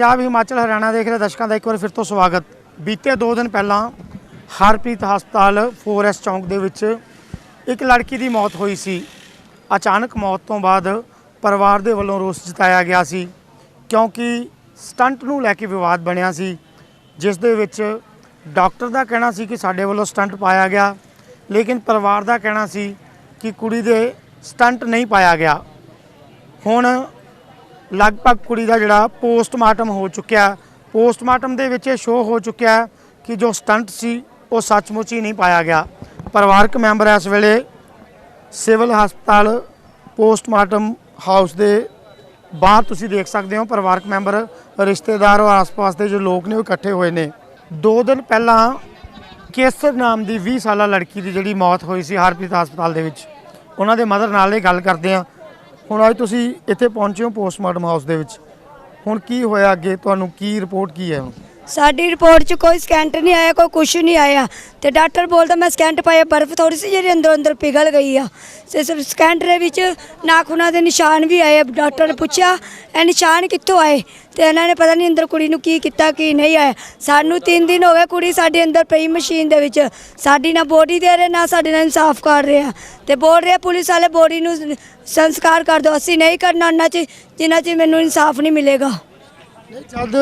ਪੰਜਾਬ, ਹਿਮਾਚਲ, ਹਰਿਆਣਾ ਦੇਖ ਰਹੇ ਦਰਸ਼ਕਾਂ ਦਾ ਇੱਕ ਵਾਰ ਫਿਰ ਤੋਂ ਸਵਾਗਤ। ਬੀਤੇ 2 ਦਿਨ ਪਹਿਲਾਂ ਹਰਪ੍ਰੀਤ ਹਸਪਤਾਲ ਫੋਰੈਸ ਚੌਂਕ ਦੇ ਵਿੱਚ ਇੱਕ ਲੜਕੀ ਦੀ ਮੌਤ ਹੋਈ ਸੀ। ਅਚਾਨਕ ਮੌਤ ਤੋਂ ਬਾਅਦ ਪਰਿਵਾਰ ਦੇ ਵੱਲੋਂ ਰੋਸ ਜਤਾਇਆ ਗਿਆ ਸੀ ਕਿਉਂਕਿ ਸਟੰਟ ਨੂੰ ਲੈ ਕੇ ਵਿਵਾਦ ਬਣਿਆ ਸੀ, ਜਿਸ ਦੇ ਵਿੱਚ ਡਾਕਟਰ ਦਾ ਕਹਿਣਾ ਸੀ ਕਿ ਸਾਡੇ ਵੱਲੋਂ ਸਟੰਟ ਪਾਇਆ ਗਿਆ, ਲੇਕਿਨ ਪਰਿਵਾਰ ਦਾ ਕਹਿਣਾ ਸੀ ਕਿ ਕੁੜੀ ਦੇ ਸਟੰਟ ਨਹੀਂ ਪਾਇਆ ਗਿਆ। ਹੁਣ ਲਗਭਗ ਕੁੜੀ ਦਾ ਜਿਹੜਾ ਪੋਸਟਮਾਰਟਮ ਹੋ ਚੁੱਕਿਆ। ਪੋਸਟਮਾਰਟਮ ਦੇ ਵਿੱਚ ਇਹ ਸ਼ੋਅ ਹੋ ਚੁੱਕਿਆ ਕਿ ਜੋ ਸਟੰਟ ਸੀ, ਉਹ ਸੱਚਮੁੱਚ ਹੀ ਨਹੀਂ ਪਾਇਆ ਗਿਆ। ਪਰਿਵਾਰਕ ਮੈਂਬਰ ਇਸ ਵੇਲੇ ਸਿਵਲ ਹਸਪਤਾਲ ਪੋਸਟਮਾਰਟਮ ਹਾਊਸ ਦੇ ਬਾਹਰ ਤੁਸੀਂ ਦੇਖ ਸਕਦੇ ਹੋ। ਪਰਿਵਾਰਕ ਮੈਂਬਰ, ਰਿਸ਼ਤੇਦਾਰ ਔਰ ਆਸ-ਪਾਸ ਦੇ ਜੋ ਲੋਕ ਨੇ ਉਹ ਇਕੱਠੇ ਹੋਏ ਨੇ। ਦੋ ਦਿਨ ਪਹਿਲਾਂ ਕੇਸਰ ਨਾਮ ਦੀ 20 ਸਾਲਾ ਲੜਕੀ ਦੀ ਜਿਹੜੀ ਮੌਤ ਹੋਈ ਸੀ ਹਰਪ੍ਰੀਤ ਹਸਪਤਾਲ ਦੇ ਵਿੱਚ। ਉਹਨਾਂ ਦੇ ਮਦਰ ਨਾਲ ਇਹ ਗੱਲ ਕਰਦੇ ਆ ਹੁਣ ਅੱਜ ਤੁਸੀਂ ਇੱਥੇ ਪਹੁੰਚੇ ਹੋ ਪੋਸਟਮਾਰਟਮ ਹਾਊਸ ਦੇ ਵਿੱਚ। ਹੁਣ ਕੀ ਹੋਇਆ ਅੱਗੇ? ਤੁਹਾਨੂੰ ਕੀ ਰਿਪੋਰਟ ਕੀ ਹੈ ਹੁਣ? ਸਾਡੀ ਰਿਪੋਰਟ 'ਚ ਕੋਈ ਸਕੈਂਟ ਨਹੀਂ ਆਇਆ, ਕੋਈ ਕੁਛ ਨਹੀਂ ਆਇਆ। ਤੇ ਡਾਕਟਰ ਬੋਲਦਾ, ਮੈਂ ਸਕੈਂਟ ਪਾਇਆ, ਬਰਫ਼ ਥੋੜੀ ਸੀ ਜਿਹੜੀ ਅੰਦਰ ਅੰਦਰ ਪਿਘਲ ਗਈ ਆ। ਤੇ ਸਿਰ ਸਕੈਂਟ ਦੇ ਵਿੱਚ ਨਾਖੂਨਾਂ ਦੇ ਨਿਸ਼ਾਨ ਵੀ ਆਏ ਡਾਕਟਰ ਨੇ ਪੁੱਛਿਆ, ਇਹ ਨਿਸ਼ਾਨ ਕਿੱਥੋਂ ਆਏ? ਤੇ ਇਹਨਾਂ ਨੇ ਪਤਾ ਨਹੀਂ ਅੰਦਰ ਕੁੜੀ ਨੂੰ ਕੀ ਕੀਤਾ, ਕੀ ਨਹੀਂ ਆਇਆ। ਸਾਨੂੰ 3 ਦਿਨ ਹੋ ਗਏ ਕੁੜੀ ਸਾਡੇ ਅੰਦਰ ਪਈ ਮਸ਼ੀਨ ਦੇ ਵਿੱਚ। ਸਾਡੀ ਨਾ ਬੋਡੀ ਦੇ ਰਹੇ, ਨਾ ਸਾਡੇ ਨਾਲ ਇਨਸਾਫ ਕਰ ਰਹੇ। ਆ ਤੇ ਬੋਲ ਰਹੇ, ਪੁਲਿਸ ਵਾਲੇ ਬੋਡੀ ਨੂੰ ਸੰਸਕਾਰ ਕਰ ਦਿਓ। ਅਸੀਂ ਨਹੀਂ ਕਰਨਾ ਉਹਨਾਂ ਚ, ਜਿਨ੍ਹਾਂ ਚ ਮੈਨੂੰ ਇਨਸਾਫ ਨਹੀਂ ਮਿਲੇਗਾ। ਜਦ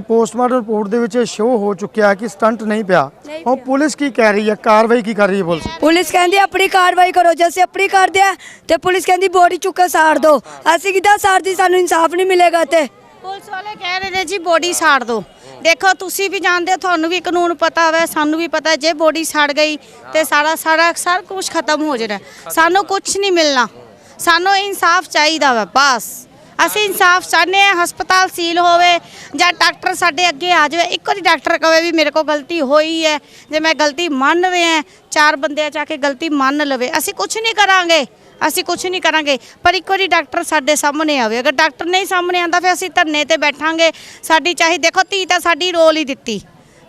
ਪੋਸਟਮਾਰਟਮ ਰਿਪੋਰਟ ਦੇ ਵਿੱਚ ਸ਼ੋਅ ਹੋ ਚੁੱਕਿਆ ਕਿ ਸਟੰਟ ਨਹੀਂ ਪਿਆ। ਹੁਣ ਪੁਲਿਸ ਕੀ ਕਹਿ ਰਹੀ ਹੈ? ਕਾਰਵਾਈ ਕੀ ਕਰ ਰਹੀ ਹੈ ਪੁਲਿਸ? ਪੁਲਿਸ ਕਹਿੰਦੀ ਆਪਣੀ ਕਾਰਵਾਈ ਕਰੋ ਜੇ ਅਸੀਂ ਆਪਣੀ ਕਰਦੇ ਆ ਤੇ ਪੁਲਿਸ ਕਹਿੰਦੀ ਬੋਡੀ ਚੁੱਕ ਕੇ ਸਾੜ ਦਿਓ ਅਸੀਂ ਕਿੱਦਾਂ ਸਾੜਦੀ? ਸਾਨੂੰ ਇਨਸਾਫ ਨਹੀਂ ਮਿਲੇਗਾ ਤੇ ਪੁਲਿਸ ਵਾਲੇ ਕਹਿ ਰਹੇ ਨੇ ਜੀ ਬੋਡੀ ਸਾੜ ਦਿਓ ਦੇਖੋ ਤੁਸੀਂ ਵੀ ਜਾਣਦੇ ਹੋ ਤੁਹਾਨੂੰ ਵੀ ਕਾਨੂੰਨ ਪਤਾ ਹੋਵੇ ਸਾਨੂੰ ਵੀ ਪਤਾ ਜੇ ਬੋਡੀ ਸੜ ਗਈ ਤੇ ਸਾਰਾ ਸਾਰਾ ਸਾਰਾ ਕੁਝ ਖਤਮ ਹੋ ਜਾਣਾ। ਸਾਨੂੰ ਕੁਝ ਨਹੀਂ ਮਿਲਣਾ। ਸਾਨੂੰ ਇਨਸਾਫ ਚਾਹੀਦਾ ਵਾ ਬਸ। ਅਸੀਂ ਇਨਸਾਫ ਚਾਹੁੰਦੇ ਆ ਹਸਪਤਾਲ ਸੀਲ ਹੋਵੇ ਜਾਂ ਡਾਕਟਰ ਸਾਡੇ ਅੱਗੇ ਆ ਜਾਵੇ। ਇੱਕ ਵਾਰੀ ਡਾਕਟਰ ਕਹੇ ਵੀ ਮੇਰੇ ਕੋਲ ਗਲਤੀ ਹੋਈ ਹੈ, ਜੇ ਮੈਂ ਗਲਤੀ ਮੰਨ ਰਿਹਾ, ਚਾਰ ਬੰਦਿਆਂ ਚ ਆ ਕੇ ਗਲਤੀ ਮੰਨ ਲਵੇ। ਅਸੀਂ ਕੁਝ ਨਹੀਂ ਕਰਾਂਗੇ, ਅਸੀਂ ਕੁਝ ਨਹੀਂ ਕਰਾਂਗੇ। ਪਰ ਇੱਕ ਵਾਰੀ ਡਾਕਟਰ ਸਾਡੇ ਸਾਹਮਣੇ ਆਵੇ। ਅਗਰ ਡਾਕਟਰ ਨਹੀਂ ਸਾਹਮਣੇ ਆਂਦਾ ਫਿਰ ਅਸੀਂ ਧਰਨੇ ਤੇ ਬੈਠਾਂਗੇ। ਸਾਡੀ ਚਾਹੀ, ਦੇਖੋ ਧੀ ਤਾਂ ਸਾਡੀ ਰੋਲ ਹੀ ਦਿੱਤੀ।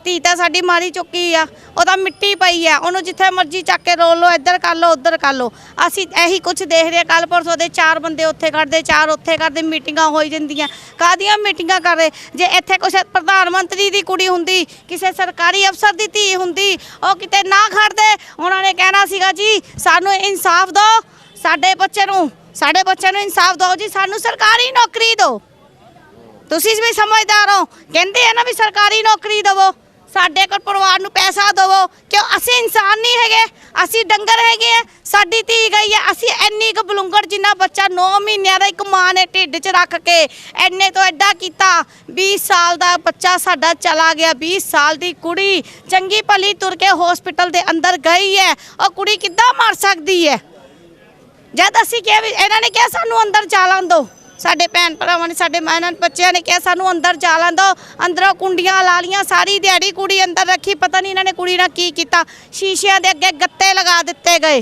ਧੀ ਤਾਂ ਸਾਡੀ ਮਾਰੀ ਚੁੱਕੀ ਆ, ਉਹ ਤਾਂ ਮਿੱਟੀ ਪਈ ਆ, ਉਹਨੂੰ ਜਿੱਥੇ ਮਰਜ਼ੀ ਚੱਕ ਕੇ ਰੋਲ ਲਓ, ਇੱਧਰ ਕਰ ਲਓ, ਉੱਧਰ ਕਰ ਲਓ। ਅਸੀਂ ਇਹੀ ਕੁਝ ਦੇਖ ਰਹੇ ਕੱਲ ਪਰਸੋਂ ਦੇ ਚਾਰ ਬੰਦੇ ਉੱਥੇ ਕਰਦੇ ਚਾਰ ਉੱਥੇ ਕਰਦੇ ਮੀਟਿੰਗਾਂ ਹੋਈ ਜਾਂਦੀਆਂ। ਕਾਦੀਆਂ ਮੀਟਿੰਗਾਂ ਕਰ ਰਹੇ? ਜੇ ਇੱਥੇ ਕੁਛ ਪ੍ਰਧਾਨ ਮੰਤਰੀ ਦੀ ਕੁੜੀ ਹੁੰਦੀ, ਕਿਸੇ ਸਰਕਾਰੀ ਅਫਸਰ ਦੀ ਧੀ ਹੁੰਦੀ, ਉਹ ਕਿਤੇ ਨਾ ਖੜਦੇ ਉਹਨਾਂ ਨੇ ਕਹਿਣਾ ਸੀਗਾ, ਜੀ, ਸਾਨੂੰ ਇਨਸਾਫ ਦਿਓ, ਸਾਡੇ ਬੱਚੇ ਨੂੰ, ਸਾਡੇ ਬੱਚੇ ਨੂੰ ਇਨਸਾਫ ਦਿਓ ਜੀ, ਸਾਨੂੰ ਸਰਕਾਰੀ ਨੌਕਰੀ ਦਿਓ। ਤੁਸੀਂ ਵੀ ਸਮਝਦਾਰ ਹੋ। ਕਹਿੰਦੇ ਆ ਨਾ ਵੀ ਸਰਕਾਰੀ ਨੌਕਰੀ ਦੇਵੋ। ਸਾਡੇ ਕੋਲ ਪਰਿਵਾਰ ਨੂੰ ਪੈਸਾ ਦੇਵੋ। ਕਿਉਂ? ਅਸੀਂ ਇਨਸਾਨ ਨਹੀਂ ਹੈਗੇ। ਅਸੀਂ ਡੰਗਰ ਹੈਗੇ ਆ। ਸਾਡੀ ਧੀ ਗਈ ਆ। ਅਸੀਂ ਇੰਨੀ ਕੁ ਬਲੂੰਗੜ ਜਿੰਨਾ ਬੱਚਾ 9 ਮਹੀਨਿਆਂ ਦਾ ਇੱਕ ਮਾਂ ਨੇ ਢਿੱਡ 'ਚ ਰੱਖ ਕੇ ਐਨੇ ਤੋਂ ਐਡਾ ਕੀਤਾ। 20 ਸਾਲ ਦਾ ਬੱਚਾ ਸਾਡਾ ਚਲਾ ਗਿਆ। 20 ਸਾਲ ਦੀ ਕੁੜੀ ਚੰਗੀ ਭਲੀ ਤੁਰ ਕੇ ਹਸਪੀਟਲ ਦੇ ਅੰਦਰ ਗਈ ਹੈ। ਉਹ ਕੁੜੀ ਕਿੱਦਾਂ ਮਰ ਸਕਦੀ ਹੈ? ਜਦ ਅਸੀਂ ਕਿਹਾ ਵੀ, ਇਹਨਾਂ ਨੇ ਕਿਹਾ ਸਾਨੂੰ ਅੰਦਰ ਜਾਲਣ ਦਿਓ ਸਾਡੇ ਭੈਣ ਭਰਾਵਾਂ ਨੇ, ਸਾਡੇ ਮਾਂ ਬੱਚਿਆਂ ਨੇ ਕਿਹਾ, ਸਾਨੂੰ ਅੰਦਰ ਜਾ ਜਾਲਣ ਦੋ ਅੰਦਰੋਂ ਕੁੰਡੀਆਂ ਲਾ ਲੀਆਂ ਸਾਰੀ ਦਿਹਾੜੀ ਕੁੜੀ ਅੰਦਰ ਰੱਖੀ। ਪਤਾ ਨਹੀਂ ਇਹਨਾਂ ਨੇ ਕੁੜੀ ਨਾਲ ਕੀ ਕੀਤਾ। ਸ਼ੀਸ਼ਿਆਂ ਦੇ ਅੱਗੇ ਗੱਤੇ ਲਗਾ ਦਿੱਤੇ ਗਏ।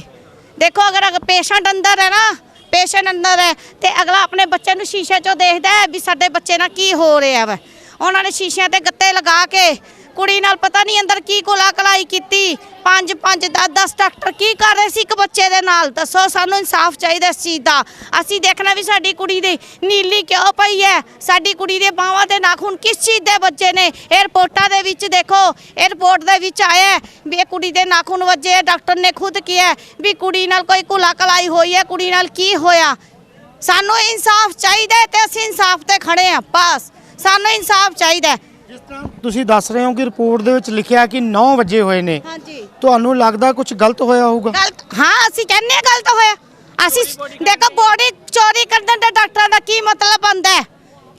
ਦੇਖੋ, ਅਗਰ ਪੇਸ਼ੈਂਟ ਅੰਦਰ ਹੈ ਨਾ, ਪੇਸ਼ੈਂਟ ਅੰਦਰ ਹੈ, ਤੇ ਅਗਲਾ ਆਪਣੇ ਬੱਚੇ ਨੂੰ ਸ਼ੀਸ਼ੇ 'ਚੋਂ ਦੇਖਦਾ ਹੈ ਵੀ ਸਾਡੇ ਬੱਚੇ ਨਾਲ ਕੀ ਹੋ ਰਿਹਾ ਵਾ। ਉਹਨਾਂ ਨੇ ਸ਼ੀਸ਼ਿਆਂ ਤੇ ਗੱਤੇ ਲਗਾ ਕੇ ਕੁੜੀ ਨਾਲ ਪਤਾ ਨਹੀਂ ਅੰਦਰ ਕੀ ਕੋਲਾ ਕਲਾਈ ਕੀਤੀ। ਪੰਜ ਪੰਜ 10 10 ਡਾਕਟਰ ਕੀ ਕਰ ਰਹੇ ਸੀ ਇੱਕ ਬੱਚੇ ਦੇ ਨਾਲ? ਦੱਸੋ, ਸਾਨੂੰ ਇਨਸਾਫ ਚਾਹੀਦਾ ਇਸ ਚੀਜ਼ ਦਾ। ਅਸੀਂ ਦੇਖਣਾ ਵੀ ਸਾਡੀ ਕੁੜੀ ਦੀ ਨੀਲੀ ਕਿਉਂ ਪਈ ਹੈ? ਸਾਡੀ ਕੁੜੀ ਦੇ ਬਾਹਾਂ ਦੇ ਨਾਖੂਨ ਕਿਸ ਚੀਜ਼ ਦੇ ਵੱਜੇ ਨੇ? ਇਹ ਦੇ ਵਿੱਚ ਦੇਖੋ ਇਹ ਦੇ ਵਿੱਚ ਆਇਆ ਵੀ ਇਹ ਕੁੜੀ ਦੇ ਨਾਖੂਨ ਵੱਜੇ ਡਾਕਟਰ ਨੇ ਖੁਦ ਕਿਹਾ ਵੀ ਕੁੜੀ ਨਾਲ ਕੋਈ ਕੋਲਾ ਕਲਾਈ ਹੋਈ ਹੈ। ਕੁੜੀ ਨਾਲ ਕੀ ਹੋਇਆ? ਸਾਨੂੰ ਇਨਸਾਫ ਚਾਹੀਦਾ ਹੈ ਤੇ ਅਸੀਂ ਇਨਸਾਫ ਤੇ ਖੜੇ ਹਾਂ। ਬਸ, ਸਾਨੂੰ ਇਨਸਾਫ ਚਾਹੀਦਾ ਜਿਸ ਤਰ੍ਹਾਂ ਤੁਸੀਂ ਦੱਸ ਰਹੇ ਹੋ ਕਿ ਰਿਪੋਰਟ ਦੇ ਵਿੱਚ ਲਿਖਿਆ ਕਿ 9 ਵਜੇ ਹੋਏ ਨੇ। ਹਾਂਜੀ। ਤੁਹਾਨੂੰ ਲੱਗਦਾ ਕੁਝ ਗਲਤ ਹੋਇਆ ਹੋਊਗਾ? ਗਲਤ ਹਾਂ ਅਸੀਂ ਕਹਿੰਨੇ ਆ ਗਲਤ ਹੋਇਆ। ਅਸੀਂ ਦੇਖੋ ਬੋਡੀ ਚੋਰੀ ਕਰਨ ਦਾ ਡਾਕਟਰਾਂ ਦਾ ਕੀ ਮਤਲਬ ਬੰਦਾ ਹੈ?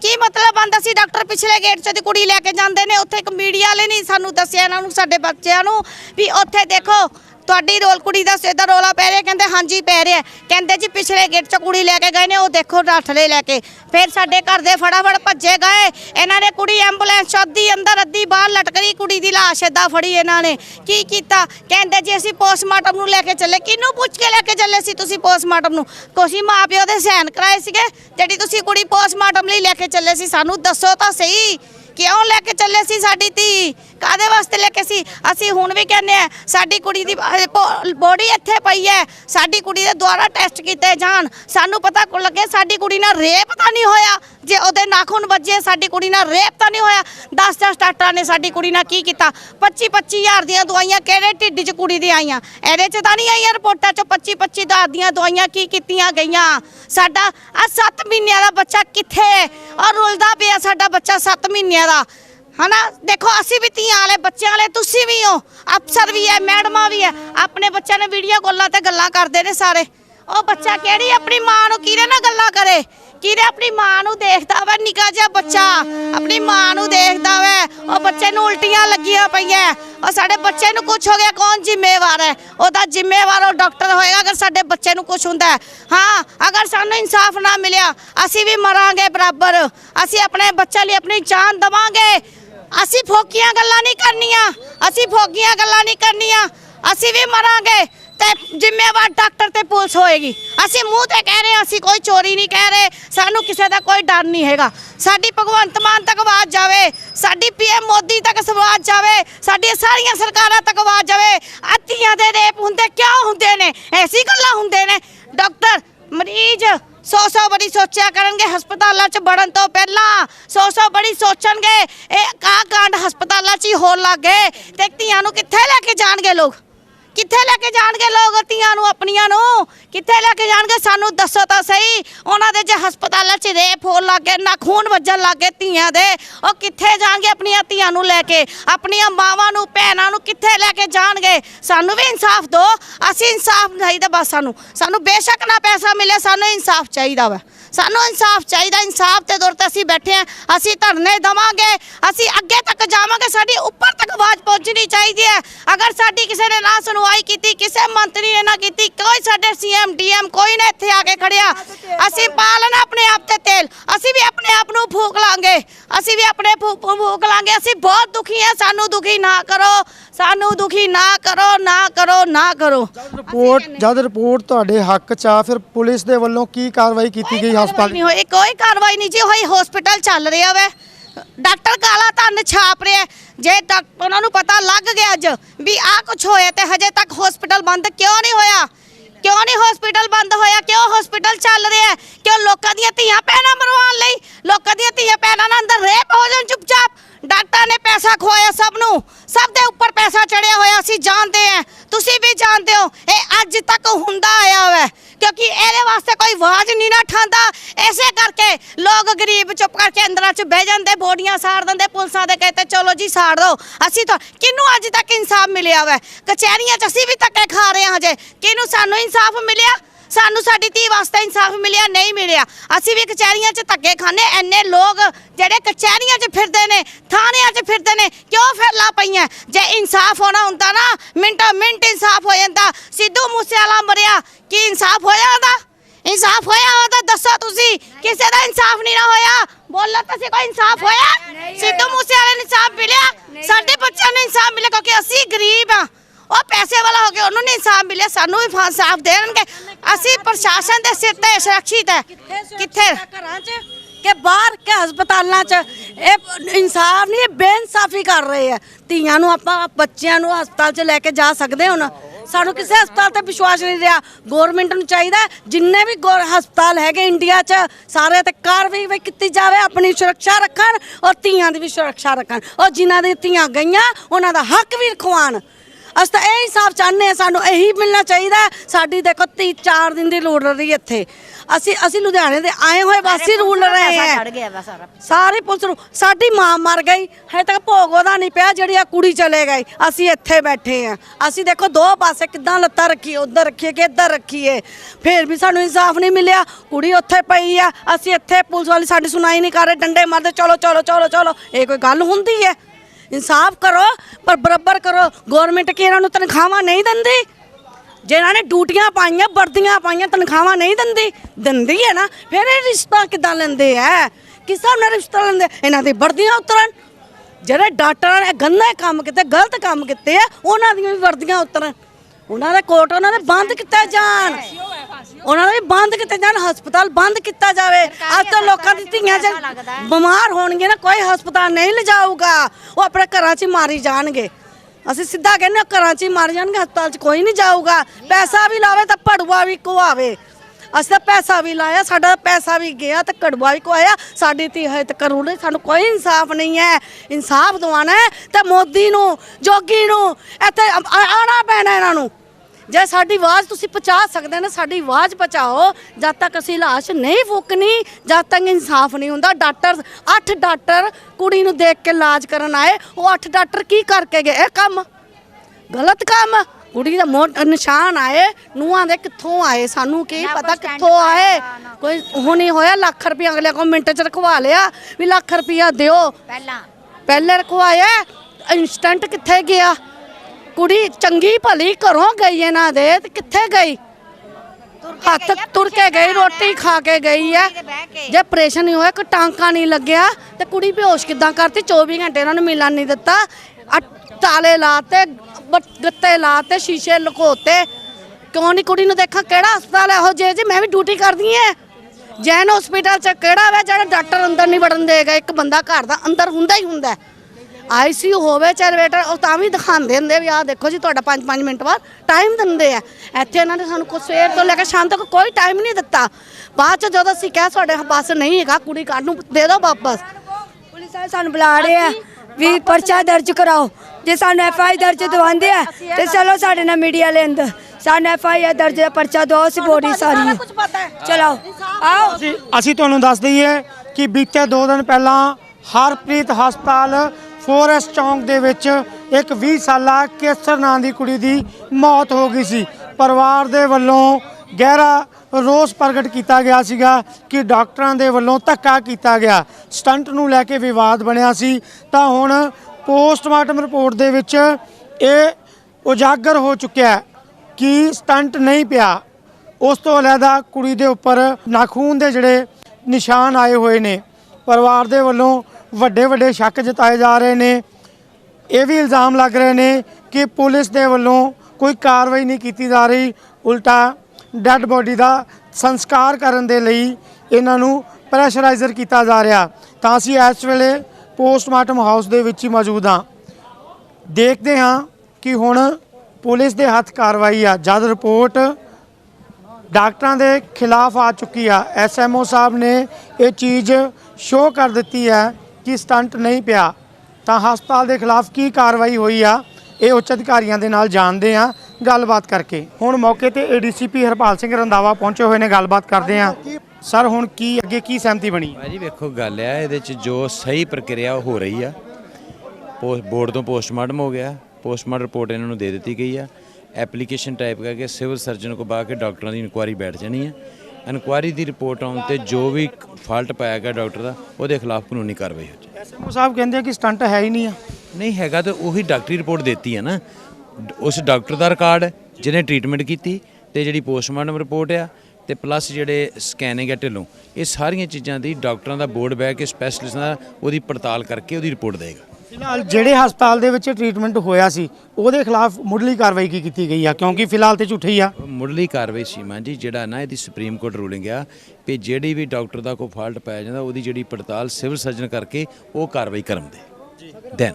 ਕੀ ਮਤਲਬ ਬੰਦਾ ਸੀ? ਡਾਕਟਰ ਪਿਛਲੇ ਗੇਟ 'ਚ ਦੀ ਕੁੜੀ ਲੈ ਕੇ ਜਾਂਦੇ ਨੇ ਉੱਥੇ ਇੱਕ ਮੀਡੀਆ ਵਾਲੇ ਨਹੀਂ ਸਾਨੂੰ ਦੱਸਿਆ ਇਹਨਾਂ ਨੂੰ ਸਾਡੇ ਬੱਚਿਆਂ ਨੂੰ ਵੀ ਉੱਥੇ ਦੇਖੋ ਤੁਹਾਡੀ ਰੋਲ ਕੁੜੀ ਦਾ ਸਿੱਧਾ ਰੋਲਾ ਪੈ ਰਿਹਾ, ਕਹਿੰਦੇ ਹਾਂਜੀ ਪੈ ਰਿਹਾ। ਕਹਿੰਦੇ ਜੀ ਪਿਛਲੇ ਗੇਟ 'ਚ ਕੁੜੀ ਲੈ ਕੇ ਗਏ ਨੇ, ਉਹ ਦੇਖੋ ਡਾਠਲੇ ਲੈ ਕੇ। ਫਿਰ ਸਾਡੇ ਘਰ ਦੇ ਫਟਾਫਟ ਭੱਜੇ ਗਏ। ਇਹਨਾਂ ਨੇ ਕੁੜੀ ਐਂਬੂਲੈਂਸ 'ਚ ਅੱਧੀ ਅੰਦਰ ਅੱਧੀ ਬਾਹਰ ਲਟਕ ਕੁੜੀ ਦੀ ਲਾਸ਼ ਏਦਾਂ ਫੜੀ ਇਹਨਾਂ ਨੇ। ਕੀ ਕੀਤਾ? ਕਹਿੰਦੇ ਜੀ ਅਸੀਂ ਪੋਸਟਮਾਰਟਮ ਨੂੰ ਲੈ ਕੇ ਚੱਲੇ। ਕਿਹਨੂੰ ਪੁੱਛ ਕੇ ਲੈ ਕੇ ਚੱਲੇ ਸੀ ਤੁਸੀਂ ਪੋਸਟਮਾਰਟਮ ਨੂੰ? ਕੋਸ਼ੀ ਮਾਪਿਓ ਦੇ ਸਹਿਨ ਕਰਾਏ ਸੀਗੇ। ਜਿਹੜੀ ਤੁਸੀਂ ਕੁੜੀ ਪੋਸਟਮਾਰਟਮ ਲਈ ਲੈ ਕੇ ਚੱਲੇ ਸੀ, ਸਾਨੂੰ ਦੱਸੋ ਤਾਂ ਸਹੀ। ਕਿਉਂ ਲੈ ਕੇ ਚੱਲੇ ਸੀ ਸਾਡੀ ਧੀ? ਕਾਦੇ ਵਾਸਤੇ ਲੈ ਕੇ ਸੀ? ਅਸੀਂ ਹੁਣ ਵੀ ਕਹਿੰਦੇ ਆ ਸਾਡੀ ਕੁੜੀ ਦੀ ਬੋਡੀ ਇੱਥੇ ਪਈ ਹੈ। ਸਾਡੀ ਕੁੜੀ ਦੇ ਦੁਆਰਾ ਟੈਸਟ ਕੀਤੇ ਜਾਣ। ਸਾਨੂੰ ਪਤਾ ਕੋ ਲੱਗੇ ਸਾਡੀ ਕੁੜੀ ਨਾਲ ਰੇਪ ਤਾਂ ਨਹੀਂ ਹੋਇਆ। ਜੇ ਉਹਦੇ ਨਾਖੂਨ ਵੱਜੇ, ਸਾਡੀ ਕੁੜੀ ਨਾਲ ਰੇਪ ਤਾਂ ਨਹੀਂ ਹੋਇਆ। 10-10 ਡਾਕਟਰਾਂ ਨੇ ਸਾਡੀ ਕੁੜੀ ਨਾਲ ਕੀ ਕੀਤਾ? 25-25 ਹਜ਼ਾਰ ਦੀਆਂ ਦਵਾਈਆਂ ਕਿਹੜੇ ਢਿੱਡ 'ਚ ਕੁੜੀ ਦੇ ਆਈਆਂ? ਇਹਦੇ 'ਚ ਤਾਂ ਨਹੀਂ ਆਈਆਂ ਰਿਪੋਰਟਾਂ 'ਚ 25-25 ਹਜ਼ਾਰ ਦੀਆਂ ਦਵਾਈਆਂ ਕੀ ਕੀਤੀਆਂ ਗਈਆਂ? ਸਾਡਾ ਆ 7 ਮਹੀਨਿਆਂ ਦਾ ਬੱਚਾ ਕਿੱਥੇ? ਔਰ ਰੁਲਦਾ ਪਿਆ ਸਾਡਾ ਬੱਚਾ 7 ਮਹੀਨਿਆਂ ਦਾ। ਹਨਾ? ਦੇਖੋ, ਅਸੀਂ ਵੀ ਧੀਆਂ ਵਾਲੇ, ਬੱਚਿਆਂ ਵਾਲੇ, ਤੁਸੀਂ ਵੀ ਹੋ। ਅਫਸਰ ਵੀ ਹੈ, ਮੈਡਮਾਂ ਵੀ ਹੈ। ਆਪਣੇ ਬੱਚਿਆਂ ਨੇ ਵੀਡੀਓ ਕਾਲਾਂ ਤੇ ਗੱਲਾਂ ਕਰਦੇ ਨੇ ਸਾਰੇ। ਉਹ ਬੱਚਾ ਕਿਹੜੀ ਆਪਣੀ ਮਾਂ ਨੂੰ ਕਿਹਦੇ ਨਾਲ ਗੱਲਾਂ ਕਰੇ? ਕਿਹਦੇ ਆਪਣੀ ਮਾਂ ਨੂੰ ਦੇਖਦਾ ਵਾ ਨਿੱਕਾ ਜਿਹਾ ਬੱਚਾ? ਆਪਣੀ ਮਾਂ ਨੂੰ ਦੇਖਦਾ ਵਾ। ਉਹ ਬੱਚੇ ਨੂੰ ਉਲਟੀਆਂ ਲੱਗੀਆਂ ਪਈਆਂ। ਉਹ ਸਾਡੇ ਬੱਚੇ ਨੂੰ ਕੁਝ ਹੋ ਗਿਆ, ਕੌਣ ਜ਼ਿੰਮੇਵਾਰ ਹੈ? ਉਹਦਾ ਜ਼ਿੰਮੇਵਾਰ ਉਹ ਡਾਕਟਰ ਹੋਏਗਾ ਅਗਰ ਸਾਡੇ ਬੱਚੇ ਨੂੰ ਕੁਝ ਹੁੰਦਾ ਹਾਂ। ਅਗਰ ਸਾਨੂੰ ਇਨਸਾਫ ਨਾ ਮਿਲਿਆ, ਅਸੀਂ ਵੀ ਮਰਾਂਗੇ ਬਰਾਬਰ। ਅਸੀਂ ਆਪਣੇ ਬੱਚੇ ਲਈ ਆਪਣੀ ਜਾਨ ਦਵਾਂਗੇ। ਅਸੀਂ ਫੋਕੀਆਂ ਗੱਲਾਂ ਨਹੀਂ ਕਰਨੀਆਂ। ਅਸੀਂ ਫੋਕੀਆਂ ਗੱਲਾਂ ਨਹੀਂ ਕਰਨੀਆਂ। ਅਸੀਂ ਵੀ ਮਰਾਂਗੇ। ਤੇ ਜ਼ਿੰਮੇਵਾਰ ਡਾਕਟਰ ਤੇ ਪੁਲਿਸ ਹੋਏਗੀ। ਅਸੀਂ ਮੂੰਹ ਤੇ ਕਹਿ ਰਹੇ ਅਸੀਂ ਕੋਈ ਚੋਰੀ ਨਹੀਂ ਕਹਿ ਰਹੇ। ਸਾਨੂੰ ਕਿਸੇ ਦਾ ਕੋਈ ਡਰ ਨਹੀਂ ਹੈਗਾ। ਸਾਡੀ ਭਗਵੰਤ ਮਾਨ ਤੱਕ ਆਵਾਜ਼ ਜਾਵੇ, ਸਾਡੀ ਪੀਐਮ ਮੋਦੀ ਤੱਕ ਆਵਾਜ਼ ਜਾਵੇ, ਸਾਡੀਆਂ ਸਾਰੀਆਂ ਸਰਕਾਰਾਂ ਤੱਕ ਆਵਾਜ਼ ਜਾਵੇ। ਅੱਤੀਆਂ ਦੇ ਰੇਪ ਹੁੰਦੇ ਕਿਉਂ ਹੁੰਦੇ ਨੇ? ਐਸੀ ਗੱਲਾਂ ਹੁੰਦੇ ਨੇ। ਡਾਕਟਰ ਮਰੀਜ਼ ਸੌ ਸੌ ਬੜੀ ਸੋਚਿਆ ਕਰਨਗੇ ਹਸਪਤਾਲਾਂ 'ਚ ਵੜਨ ਤੋਂ ਪਹਿਲਾਂ। ਸੌ ਸੌ ਬੜੀ ਸੋਚਣਗੇ, ਇਹ ਕਾ ਕਾਂਡ ਹਸਪਤਾਲਾਂ 'ਚ ਹੀ ਹੋਣ ਲੱਗੇ ਤੇ ਧੀਆਂ ਨੂੰ ਕਿੱਥੇ ਲੈ ਕੇ ਜਾਣਗੇ ਲੋਕ? ਕਿੱਥੇ ਲੈ ਕੇ ਜਾਣਗੇ ਲੋਕ ਧੀਆਂ ਨੂੰ, ਆਪਣੀਆਂ ਨੂੰ? ਕਿੱਥੇ ਲੈ ਕੇ ਜਾਣਗੇ? ਸਾਨੂੰ ਦੱਸੋ ਤਾਂ ਸਹੀ। ਉਹਨਾਂ ਦੇ ਜੇ ਹਸਪਤਾਲਾਂ 'ਚ ਰੇਪ ਹੋਣ ਲੱਗੇ ਨਾ ਖੂਨ ਵੱਜਣ ਲੱਗੇ ਧੀਆਂ ਦੇ, ਉਹ ਕਿੱਥੇ ਜਾਣਗੇ ਆਪਣੀਆਂ ਧੀਆਂ ਨੂੰ ਲੈ ਕੇ? ਆਪਣੀਆਂ ਮਾਵਾਂ ਨੂੰ, ਭੈਣਾਂ ਨੂੰ ਕਿੱਥੇ ਲੈ ਕੇ ਜਾਣਗੇ? ਸਾਨੂੰ ਵੀ ਇਨਸਾਫ ਦਿਓ। ਅਸੀਂ ਇਨਸਾਫ ਚਾਹੀਦਾ ਬਸ ਸਾਨੂੰ। ਸਾਨੂੰ ਬੇਸ਼ੱਕ ਨਾ ਪੈਸਾ ਮਿਲੇ, ਸਾਨੂੰ ਇਨਸਾਫ ਚਾਹੀਦਾ ਵਾ। ਸਾਨੂੰ ਇਨਸਾਫ ਚਾਹੀਦਾ ਇਨਸਾਫ ਤੇ ਦੌਰ ਤੇ ਅਸੀਂ ਬੈਠੇ ਆ ਅਸੀਂ ਧਰਨੇ ਦਵਾਂਗੇ ਅਸੀਂ ਅੱਗੇ ਤੱਕ ਜਾਵਾਂਗੇ ਸਾਡੀ ਉੱਪਰ ਤੱਕ ਆਵਾਜ਼ ਪਹੁੰਚਣੀ ਚਾਹੀਦੀ ਹੈ। ਅਗਰ ਸਾਡੀ ਕਿਸੇ ਨੇ ਨਾ ਸੁਣਵਾਈ ਕੀਤੀ ਕਿਸੇ ਮੰਤਰੀ ਨੇ ਨਾ ਕੀਤੀ ਕੋਈ ਸਾਡੇ ਸੀਐਮ ਡੀਐਮ ਕੋਈ ਨਾ ਇੱਥੇ ਆ ਕੇ ਖੜਿਆ ਅਸੀਂ ਪਾ ਲੈਣਾ ਆਪਣੇ ਆਪ ਤੇ ਤੇਲ ਅਸੀਂ ਵੀ ਆਪਣੇ ਆਪ ਨੂੰ ਫੂਕ ਲਾਂਗੇ ਅਸੀਂ ਵੀ ਆਪਣੇ ਫੂਕ ਲਾਂਗੇ। ਅਸੀਂ ਬਹੁਤ ਦੁਖੀ ਹਾਂ ਸਾਨੂੰ ਦੁਖੀ ਨਾ ਕਰੋ ਸਾਨੂੰ ਦੁਖੀ ਨਾ ਕਰੋ ਨਾ ਕਰੋ ਨਾ ਕਰੋ। ਰਿਪੋਰਟ ਜਦ ਰਿਪੋਰਟ ਤੁਹਾਡੇ ਹੱਕ 'ਚ ਆ ਫਿਰ ਪੁਲਿਸ ਦੇ ਵੱਲੋਂ ਕੀ ਕਾਰਵਾਈ ਕੀਤੀ ਗਈ? ਹਸਪਤਾਲ ਨਹੀਂ ਹੋਈ ਕੋਈ ਕਾਰਵਾਈ ਨਹੀਂ ਜੀ ਹੋਈ ਹਸਪੀਟਲ ਚੱਲ ਰਿਹਾ ਵੈ। ਡਾਕਟਰ ਕਾਲਾ ਧਨ ਛਾਪ ਰਿਹਾ ਜੇ ਡਾਕ- ਉਹਨਾਂ ਨੂੰ ਪਤਾ ਲੱਗ ਗਿਆ ਅੱਜ ਵੀ ਆ ਕੁਝ ਹੋਇਆ ਤੇ ਹਜੇ ਤੱਕ ਹਸਪੀਟਲ ਬੰਦ ਕਿਉਂ ਨਹੀਂ ਹੋਇਆ? ਕਿਉਂ ਨਹੀਂ ਹਸਪੀਟਲ ਬੰਦ ਹੋਇਆ? ਕਿਉਂ ਹਸਪੀਟਲ ਚੱਲ ਰਿਹਾ? ਕਿਉਂ ਲੋਕਾਂ ਦੀਆਂ ਧੀਆਂ ਪੈਣਾ ਮਰਵਾਉਣ ਲਈ? ਲੋਕਾਂ ਦੀਆਂ ਧੀਆਂ ਪੈਣਾ ਨਾਲ ਅੰਦਰ ਰੇਪ ਹੋ ਜਾਣ ਚੁੱਪਚਾਪ ਡਾਕਟਰ ਨੇ ਪੈਸਾ ਖੋਇਆ ਸਭ ਨੂੰ। ਸਭ ਦੇ ਉੱਪਰ ਪੈਸਾ ਚੜਿਆ ਹੋਇਆ ਅਸੀਂ ਜਾਣਦੇ ਹਾਂ। ਤੁਸੀਂ ਵੀ ਜਾਣਦੇ ਹੋ, ਇਹ ਅੱਜ ਤੱਕ ਹੁੰਦਾ ਆਇਆ ਹੋਇਆ ਕਿਉਂਕਿ ਇਹਦੇ ਵਾਸਤੇ ਕੋਈ ਆਵਾਜ਼ ਨਹੀਂ ਨਾ ਠਾਂਦਾ ਐਸੇ ਕਰਕੇ ਲੋਕ ਗਰੀਬ ਚੁੱਪ ਕਰਕੇ ਅੰਦਰਾਂ 'ਚ ਬਹਿ ਜਾਂਦੇ ਬੋਡੀਆਂ ਸਾੜ ਦਿੰਦੇ, ਪੁਲਿਸਾਂ ਦੇ ਕਹਤੇ ਚਲੋ ਜੀ ਸਾੜ ਦੋ ਅਸੀਂ ਤਾਂ ਕਿਹਨੂੰ ਅੱਜ ਤੱਕ ਇਨਸਾਫ ਮਿਲਿਆ ਵੈ ਕਚਹਿਰੀਆਂ 'ਚ ਅਸੀਂ ਵੀ ਧੱਕੇ ਖਾ ਰਹੇ ਹਾਂ ਹਜੇ। ਕਿਹਨੂੰ ਸਾਨੂੰ ਇਨਸਾਫ ਮਿਲਿਆ? ਸਾਨੂੰ ਸਾਡੀ ਧੀ ਵਾਸਤੇ ਇਨਸਾਫ ਮਿਲਿਆ ਨਹੀਂ ਮਿਲਿਆ। ਅਸੀਂ ਵੀ ਕਚਹਿਰੀਆਂ 'ਚ ਧੱਕੇ ਖਾਣੇ ਐਨੇ ਲੋਕ ਜਿਹੜੇ ਕਚਹਿਰੀਆਂ 'ਚ ਫਿਰਦੇ ਨੇ ਥਾਣਿਆਂ 'ਚ ਫਿਰਦੇ ਨੇ ਕਿਉਂ ਫੈਲਾ ਪਈਆਂ? ਜੇ ਇਨਸਾਫ ਹੋਣਾ ਹੁੰਦਾ ਨਾ ਮਿੰਟੋ ਮਿੰਟ ਇਨਸਾਫ ਹੋ ਜਾਂਦਾ। ਸਿੱਧੂ ਮੂਸੇਵਾਲਾ ਮਰਿਆ ਕੀ ਇਨਸਾਫ ਹੋਇਆ ਉਹਦਾ? ਇਨਸਾਫ ਹੋਇਆ ਉਹਦਾ? ਦੱਸੋ ਤੁਸੀਂ। ਕਿਸੇ ਦਾ ਇਨਸਾਫ ਨਹੀਂ ਨਾ ਹੋਇਆ। ਬੋਲੋ ਤੁਸੀਂ ਕੋਈ ਇਨਸਾਫ ਹੋਇਆ? ਸਿੱਧੂ ਮੂਸੇਵਾਲੇ ਨੂੰ ਇਨਸਾਫ ਮਿਲਿਆ? ਸਾਡੇ ਬੱਚਿਆਂ ਨੂੰ ਇਨਸਾਫ ਮਿਲਿਆ ਕਿਉਂਕਿ ਅਸੀਂ ਗਰੀਬ ਆ ਉਹ ਪੈਸੇ ਵਾਲਾ ਹੋ ਕੇ ਉਹਨੂੰ ਨਹੀਂ ਇਨਸਾਫ ਮਿਲਿਆ ਸਾਨੂੰ ਵੀ ਇਨਸਾਫ ਦੇਣਗੇ। ਅਸੀਂ ਪ੍ਰਸ਼ਾਸਨ ਦੇ ਸਿਰ ਤੇ ਸੁਰੱਖਿਅਤ ਹੈ। ਕਿੱਥੇ ਘਰਾਂ 'ਚ ਕਿ ਬਾਹਰ ਕਿ ਹਸਪਤਾਲਾਂ 'ਚ? ਇਹ ਇਨਸਾਫ ਨਹੀਂ ਬੇਇਨਸਾਫੀ ਕਰ ਰਹੇ ਆ ਧੀਆਂ ਨੂੰ ਆਪਾਂ ਬੱਚਿਆਂ ਨੂੰ ਹਸਪਤਾਲ 'ਚ ਲੈ ਕੇ ਜਾ ਸਕਦੇ ਹੁਣ। ਸਾਨੂੰ ਕਿਸੇ ਹਸਪਤਾਲ ਤੇ ਵਿਸ਼ਵਾਸ ਨਹੀਂ ਰਿਹਾ। ਗਵਰਨਮੈਂਟ ਨੂੰ ਚਾਹੀਦਾ ਜਿੰਨੇ ਵੀ ਹਸਪਤਾਲ ਹੈਗੇ ਇੰਡੀਆ 'ਚ ਸਾਰੇ ਤੇ ਕਾਰਵਾਈ ਵੀ ਕੀਤੀ ਜਾਵੇ ਆਪਣੀ ਸੁਰੱਖਿਆ ਰੱਖਣ ਔਰ ਧੀਆਂ ਦੀ ਵੀ ਸੁਰੱਖਿਆ ਰੱਖਣ। ਔਰ ਜਿਨ੍ਹਾਂ ਦੀ ਧੀਆਂ ਗਈਆਂ ਉਹਨਾਂ ਦਾ ਹੱਕ ਵੀ ਰਖਵਾਉਣ ਅਸੀਂ ਤਾਂ ਇਹ ਹਿਸਾਬ ਚਾਹੁੰਦੇ ਆ ਸਾਨੂੰ ਇਹੀ ਮਿਲਣਾ ਚਾਹੀਦਾ ਹੈ। ਸਾਡੀ ਦੇਖੋ ਤੀ 4 ਦਿਨ ਦੀ ਲੋੜ ਰਹੀ ਇੱਥੇ। ਅਸੀਂ ਅਸੀਂ ਲੁਧਿਆਣੇ ਦੇ ਆਏ ਹੋਏ ਵਾਸੀ ਰੂਲ ਰਹੇ ਆ ਸਾਰੀ। ਪੁਲਿਸ ਨੂੰ ਸਾਡੀ ਮਾਂ ਮਰ ਗਈ। ਹਜੇ ਤੱਕ ਭੋਗ ਉਹਦਾ ਨਹੀਂ ਪਿਆ ਜਿਹੜੀ ਆ ਕੁੜੀ ਚਲੇ ਗਈ। ਅਸੀਂ ਇੱਥੇ ਬੈਠੇ ਆ ਅਸੀਂ ਦੇਖੋ ਦੋ ਪਾਸੇ ਕਿੱਦਾਂ ਲੱਤਾਂ ਰੱਖੀਏ ਉਧਰ ਰੱਖੀਏ ਕਿ ਇੱਧਰ ਰੱਖੀਏ। ਫਿਰ ਵੀ ਸਾਨੂੰ ਇਨਸਾਫ ਨਹੀਂ ਮਿਲਿਆ। ਕੁੜੀ ਉੱਥੇ ਪਈ ਆ। ਅਸੀਂ ਇੱਥੇ ਪੁਲਿਸ ਵਾਲੇ ਸਾਡੀ ਸੁਣਾਈ ਨਹੀਂ ਕਰ ਰਹੇ। ਡੰਡੇ ਮਾਰਦੇ ਚਲੋ ਚਲੋ ਚਲੋ ਚਲੋ। ਇਹ ਕੋਈ ਗੱਲ ਹੁੰਦੀ ਹੈ? ਇਨਸਾਫ ਕਰੋ, ਪਰ ਬਰਾਬਰ ਕਰੋ। ਗਵਰਨਮੈਂਟ ਕੀ ਇਹਨਾਂ ਨੂੰ ਤਨਖਾਹਾਂ ਨਹੀਂ ਦਿੰਦੀ? ਜਿਹਨਾਂ ਨੇ ਡਿਊਟੀਆਂ ਪਾਈਆਂ, ਵਰਦੀਆਂ ਪਾਈਆਂ, ਤਨਖਾਹਾਂ ਨਹੀਂ ਦਿੰਦੀ ਦਿੰਦੀ ਹੈ ਨਾ, ਫਿਰ ਇਹ ਰਿਸ਼ਤਾ ਕਿਦਾਂ ਲੈਂਦੇ ਆ? ਕਿਸ ਹਿਸਾਬ ਨਾਲ ਰਿਸ਼ਤਾ ਲੈਂਦੇ? ਇਹਨਾਂ ਦੀ ਵਰਦੀਆਂ ਉਤਰਨ। ਜਿਹੜੇ ਡਾਕਟਰਾਂ ਨੇ ਗੰਦੇ ਕੰਮ ਕੀਤੇ, ਗਲਤ ਕੰਮ ਕੀਤੇ ਆ, ਉਹਨਾਂ ਦੀਆਂ ਵੀ ਵਰਦੀਆਂ ਉਤਰਨ। ਉਹਨਾਂ ਦੇ ਕੋਟ ਉਹਨਾਂ ਦੇ ਬੰਦ ਕੀਤਾ ਜਾਣ। ਉਹਨਾਂ ਵੀ ਬੰਦ ਕੀਤੇ ਜਾਣ ਹਸਪਤਾਲ ਬੰਦ ਕੀਤਾ ਜਾਵੇ। ਅੱਜ ਤਾਂ ਲੋਕਾਂ ਦੀ ਧੀਆਂ ਜੇ ਬਿਮਾਰ ਹੋਣਗੇ ਨਾ ਕੋਈ ਹਸਪਤਾਲ ਨਹੀਂ ਲਿਜਾਊਗਾ। ਉਹ ਆਪਣੇ ਘਰਾਂ 'ਚ ਮਾਰੀ ਜਾਣਗੇ। ਅਸੀਂ ਸਿੱਧਾ ਕਹਿੰਦੇ ਘਰਾਂ 'ਚ ਹੀ ਮਾਰੀ ਜਾਣਗੇ ਹਸਪਤਾਲ 'ਚ ਕੋਈ ਨਹੀਂ ਜਾਊਗਾ। ਪੈਸਾ ਵੀ ਲਾਵੇ ਤਾਂ ਪੜੂਆ ਵੀ ਕੁਆਵੇ। ਅਸੀਂ ਤਾਂ ਪੈਸਾ ਵੀ ਲਾਇਆ, ਸਾਡਾ ਪੈਸਾ ਵੀ ਗਿਆ ਤੇ ਕੜਵਾ ਵੀ ਕੋਇਆ ਸਾਡੀ ਧੀ ਹੈ ਤੇ ਕਰੂਣੇ ਸਾਨੂੰ ਕੋਈ ਇਨਸਾਫ ਨਹੀਂ ਹੈ। ਇਨਸਾਫ ਦਿਵਾਣਾ ਹੈ ਤੇ ਮੋਦੀ ਨੂੰ, ਜੋਗੀ ਨੂੰ, ਇੱਥੇ ਆ- ਆਉਣਾ ਪੈਣਾ ਇਹਨਾਂ ਨੂੰ। ਜੇ ਸਾਡੀ ਆਵਾਜ਼ ਤੁਸੀਂ ਪਹੁੰਚਾ ਸਕਦੇ ਨੇ, ਸਾਡੀ ਆਵਾਜ਼ ਪਹੁੰਚਾਓ। ਜਦ ਤੱਕ ਅਸੀਂ ਲਾਸ਼ ਨਹੀਂ ਫੂਕਣੀ, ਜਦ ਤੱਕ ਇਨਸਾਫ ਨਹੀਂ ਹੁੰਦਾ। ਡਾਕਟਰ 8 ਡਾਕਟਰ ਕੁੜੀ ਨੂੰ ਦੇਖ ਕੇ ਇਲਾਜ ਕਰਨ ਆਏ। ਉਹ 8 ਡਾਕਟਰ ਕੀ ਕਰਕੇ ਗਏ? ਇਹ ਕੰਮ, ਗਲਤ ਕੰਮ। ਕੁੜੀ ਦਾ ਮੋਟ ਨਿਸ਼ਾਨ ਆਏ ਨੂਆਂ ਦੇ ਕਿੱਥੋਂ ਆਏ? ਸਾਨੂੰ ਕੀ ਪਤਾ ਕਿੱਥੋਂ ਆਏ? ਕੋਈ ਉਹ ਨਹੀਂ ਹੋਇਆ ਲੱਖ ਰੁਪਏ ਅਗਲੇ ਕੋ ਮਿੰਟ ਚ ਰਖਵਾ ਲਿਆ ਵੀ ਲੱਖ ਰੁਪਇਆ ਦਿਓ। ਪਹਿਲਾਂ। ਪਹਿਲੇ ਰਖਵਾਇਆ ਇਨਸਟੈਂਟ ਕਿੱਥੇ ਗਿਆ? ਕੁੜੀ ਚੰਗੀ ਭਲੀ ਘਰੋਂ ਗਈ ਇਹਨਾਂ ਦੇ ਤੇ ਕਿੱਥੇ ਗਈ? ਹੱਥ ਤੁਰ ਕੇ ਗਈ ਰੋਟੀ ਖਾ ਕੇ ਗਈ ਹੈ ਜੇ ਆਪਰੇਸ਼ਨ ਨਹੀਂ ਹੋਇਆ ਕੋਈ ਟਾਂਕਾ ਨਹੀਂ ਲੱਗਿਆ ਤੇ ਕੁੜੀ ਬੇਹੋਸ਼ ਕਿਦਾਂ ਕਰਤੀ? 24 ਘੰਟੇ ਇਹਨਾਂ ਨੂੰ ਮਿਲਣ ਨਹੀਂ ਦਿੱਤਾ। ਤਾਲੇ ਲਾਤੇ ਗੱਤੇ ਲਾਤੇ, ਸ਼ੀਸ਼ੇ ਲੁਕੋਤੇ। ਕਿਉਂ ਨਹੀਂ ਕੁੜੀ ਨੂੰ ਦੇਖਾਂ ਕਿਹੜਾ ਹਸਪਤਾਲ ਹੈ ਇਹੋ ਜਿਹੇ ਜੀ? ਮੈਂ ਵੀ ਡਿਊਟੀ ਕਰਦੀ ਐ ਜੈਨ ਹਸਪੀਟਲ ਚ ਕਿਹੜਾ ਵਾ ਜਿਹੜਾ ਡਾਕਟਰ ਅੰਦਰ ਨਹੀਂ ਵੜਨ ਦੇਗਾ? ਇੱਕ ਬੰਦਾ ਘਰ ਦਾ ਅੰਦਰ ਹੁੰਦਾ ਹੀ ਹੁੰਦਾ। ਆਈਸੀਯੂ ਹੋਵੇ ਚਾਹੇ ਵੇਟਰ ਉਹ ਤਾਂ ਵੀ ਦਿਖਾਉਂਦੇ ਹੁੰਦੇ ਵੀ ਆਹ ਦੇਖੋ ਜੀ, ਤੁਹਾਡਾ 5-5 ਮਿੰਟ ਬਾਅਦ ਟਾਈਮ ਦਿੰਦੇ ਆ। ਇੱਥੇ ਇਹਨਾਂ ਨੇ ਸਾਨੂੰ ਕੋਈ ਸਵੇਰ ਤੋਂ ਲੈ ਕੇ ਸ਼ਾਮ ਤੱਕ ਕੋਈ ਟਾਈਮ ਨਹੀਂ ਦਿੱਤਾ। ਬਾਅਦ ਚ ਜਦੋਂ ਅਸੀਂ ਕਿਹਾ ਤੁਹਾਡੇ ਪਾਸ ਨਹੀਂ ਹੈਗਾ, ਕੁੜੀ ਕਾਢ ਨੂੰ ਦੇ ਦਿਓ ਵਾਪਸ। ਪੁਲਿਸ ਵਾਲੇ ਸਾਨੂੰ ਬੁਲਾ ਰਹੇ ਆ ਵੀ ਪਰਚਾ ਦਰਜ ਕਰਾਓ। ਜੇ ਸਾਨੂੰ ਐਫ ਆਈ ਦਰਜ ਦਵਾਉਂਦੇ ਆ ਤੇ ਚਲੋ ਸਾਡੇ ਨਾਲ ਮੀਡੀਆ ਲੈ ਅੰਦਰ। ਸਾਨੂੰ ਐਫ ਆਈ ਆਰ ਦਰਜ ਦਾ ਪਰਚਾ ਦਿਓ ਅਸੀਂ ਬੋਡੀ ਸਾਰੀ ਕੁਝ ਪਤਾ ਹੈ। ਚਲੋ ਆਓ। ਅਸੀਂ ਅਸੀਂ ਤੁਹਾਨੂੰ ਦੱਸ ਦਈਏ ਕਿ ਬੀਤੇ 2 ਦਿਨ ਪਹਿਲਾਂ ਹਰਪ੍ਰੀਤ ਹਸਪਤਾਲ ਫੋਰੈਸਟ ਚੌਂਕ ਦੇ ਵਿੱਚ ਇੱਕ 20 ਸਾਲਾ ਕੇਸਰ ਨਾਂ ਦੀ ਕੁੜੀ ਦੀ ਮੌਤ ਹੋ ਗਈ ਸੀ। ਪਰਿਵਾਰ ਦੇ ਵੱਲੋਂ ਗਹਿਰਾ ਰੋਸ ਪ੍ਰਗਟ ਕੀਤਾ ਗਿਆ ਸੀਗਾ ਕਿ ਡਾਕਟਰਾਂ ਦੇ ਵੱਲੋਂ ਧੱਕਾ ਕੀਤਾ ਗਿਆ। ਸਟੰਟ ਨੂੰ ਲੈ ਕੇ ਵਿਵਾਦ ਬਣਿਆ ਸੀ। ਤਾਂ ਹੁਣ ਪੋਸਟਮਾਰਟਮ ਰਿਪੋਰਟ ਦੇ ਵਿੱਚ ਇਹ ਉਜਾਗਰ ਹੋ ਚੁੱਕਿਆ ਕਿ ਸਟੰਟ ਨਹੀਂ ਪਿਆ। ਉਸ ਤੋਂ ਇਲਾਵਾ ਕੁੜੀ ਦੇ ਉੱਪਰ ਨਾਖੂਨ ਦੇ ਜਿਹੜੇ ਨਿਸ਼ਾਨ ਆਏ ਹੋਏ ਨੇ। ਪਰਿਵਾਰ ਦੇ ਵੱਲੋਂ ਵੱਡੇ ਵੱਡੇ ਸ਼ੱਕ ਜਤਾਏ ਜਾ ਰਹੇ ਨੇ। ਇਹ ਵੀ ਇਲਜ਼ਾਮ ਲੱਗ ਰਹੇ ਨੇ ਕਿ ਪੁਲਿਸ ਦੇ ਵੱਲੋਂ ਕੋਈ ਕਾਰਵਾਈ ਨਹੀਂ ਕੀਤੀ ਜਾ ਰਹੀ। ਉਲਟਾ ਡੈੱਡ ਬੋਡੀ ਦਾ ਸੰਸਕਾਰ ਕਰਨ ਦੇ ਲਈ ਇਹਨਾਂ ਨੂੰ ਪ੍ਰੈਸ਼ਰਾਈਜ਼ਰ ਕੀਤਾ ਜਾ ਰਿਹਾ। ਤਾਂ ਅਸੀਂ ਇਸ ਵੇਲੇ ਪੋਸਟਮਾਰਟਮ ਹਾਊਸ ਦੇ ਵਿੱਚ ਹੀ ਮੌਜੂਦ ਹਾਂ। ਦੇਖਦੇ ਹਾਂ ਕਿ ਹੁਣ ਪੁਲਿਸ ਦੇ ਹੱਥ ਕਾਰਵਾਈ ਆ। ਜਦ ਰਿਪੋਰਟ ਡਾਕਟਰਾਂ ਦੇ ਖਿਲਾਫ ਆ ਚੁੱਕੀ ਆ। ਐਸਐਮਓ ਸਾਹਿਬ ਨੇ ਇਹ ਚੀਜ਼ ਸ਼ੋਅ ਕਰ ਦਿੱਤੀ ਹੈ ਕਿ ਸਟੰਟ ਨਹੀਂ ਪਿਆ। ਤਾਂ ਹਸਪਤਾਲ ਦੇ ਖਿਲਾਫ ਕੀ ਕਾਰਵਾਈ ਹੋਈ ਆ, ਇਹ ਉੱਚ ਅਧਿਕਾਰੀਆਂ ਦੇ ਨਾਲ ਜਾਣਦੇ ਆ ਗੱਲਬਾਤ ਕਰਕੇ। ਹੁਣ ਮੌਕੇ ਤੇ ਏਡੀਸੀਪੀ ਹਰਪਾਲ ਸਿੰਘ ਰੰਦਾਵਾ ਪਹੁੰਚੇ ਹੋਏ ਨੇ। ਗੱਲਬਾਤ ਕਰਦੇ ਆ ਸਰ ਹੁਣ ਕੀ ਅੱਗੇ ਕੀ ਸਹਿਮਤੀ ਬਣੀ? ਭਾਜੀ ਵੇਖੋ ਗੱਲ ਆ ਇਹਦੇ ਚ ਜੋ ਸਹੀ ਪ੍ਰਕਿਰਿਆ ਹੋ ਰਹੀ ਆ। ਬੋਰਡ ਤੋਂ ਪੋਸਟਮਾਰਟਮ ਹੋ ਗਿਆ ਪੋਸਟਮਾਰਟਮ ਰਿਪੋਰਟ ਇਹਨਾਂ ਨੂੰ ਦੇ ਦਿੱਤੀ ਗਈ ਆ। ਐਪਲੀਕੇਸ਼ਨ ਟਾਈਪ ਕਰਕੇ ਸਿਵਲ ਸਰਜਨ ਕੋ ਬਾ ਕੇ ਡਾਕਟਰਾਂ ਦੀ ਇਨਕੁਆਰੀ ਬੈਠ ਜਾਣੀ ਹੈ ਇਨਕੁਆਰੀ ਦੀ ਰਿਪੋਰਟ ਆਉਣ ਤੇ ਜੋ ਵੀ ਫਾਲਟ ਪਾਇਆ ਗਿਆ ਡਾਕਟਰ ਦਾ ਉਹਦੇ ਖਿਲਾਫ ਕਾਨੂੰਨੀ ਕਾਰਵਾਈ ਹੋ ਜਾਏ ਐਸਐਮਓ ਸਾਹਿਬ ਕਹਿੰਦੇ ਆ ਕਿ ਸਟੰਟ ਹੈ ਹੀ ਨਹੀਂ ਆ। ਨਹੀਂ ਹੈਗਾ ਤਾਂ ਉਹੀ ਡਾਕਟਰੀ ਰਿਪੋਰਟ ਦਿੱਤੀ ਹੈ ਨਾ। ਉਸ ਡਾਕਟਰ ਦਾ ਰਿਕਾਰਡ ਜਿਹਨੇ ਟ੍ਰੀਟਮੈਂਟ ਕੀਤੀ ਤੇ ਜਿਹੜੀ ਪੋਸਟਮਾਰਟਮ ਰਿਪੋਰਟ ਆ ਤੇ ਪਲੱਸ ਜਿਹੜੇ ਸਕੈਨਿੰਗ ਹੈ ਢਿੱਲੋਂ ਇਹ ਸਾਰੀਆਂ ਚੀਜ਼ਾਂ ਦੀ ਡਾਕਟਰਾਂ ਦਾ ਬੋਰਡ ਬਹਿ ਕੇ ਸਪੈਸ਼ਲਿਸਟ ਦਾ ਉਹਦੀ ਪੜਤਾਲ ਕਰਕੇ ਉਹਦੀ ਰਿਪੋਰਟ ਦੇਗਾ ਫਿਲਹਾਲ ਜਿਹੜੇ ਹਸਪਤਾਲ ਦੇ ਵਿੱਚ ਟ੍ਰੀਟਮੈਂਟ ਹੋਇਆ ਸੀ ਉਹਦੇ ਖਿਲਾਫ ਮੁੱਢਲੀ ਕਾਰਵਾਈ ਕੀ ਕੀਤੀ ਗਈ ਆ? ਕਿਉਂਕਿ ਫਿਲਹਾਲ ਤੇ ਝੂਠੀ ਆ। ਮੁੱਢਲੀ ਕਾਰਵਾਈ ਸੀਮਾ ਜੀ ਜਿਹੜਾ ਨਾ ਇਹਦੀ ਸੁਪਰੀਮ ਕੋਰਟ ਰੂਲਿੰਗ ਆ ਕਿ ਜਿਹੜੀ ਵੀ ਡਾਕਟਰ ਦਾ ਕੋਈ ਫਾਲਟ ਪਾਇਆ ਜਾਂਦਾ ਉਹਦੀ ਜਿਹੜੀ ਪੜਤਾਲ ਸਿਵਲ ਸਰਜਨ ਕਰਕੇ ਉਹ ਕਾਰਵਾਈ ਕਰਨ ਦੇ। ਦੈਨ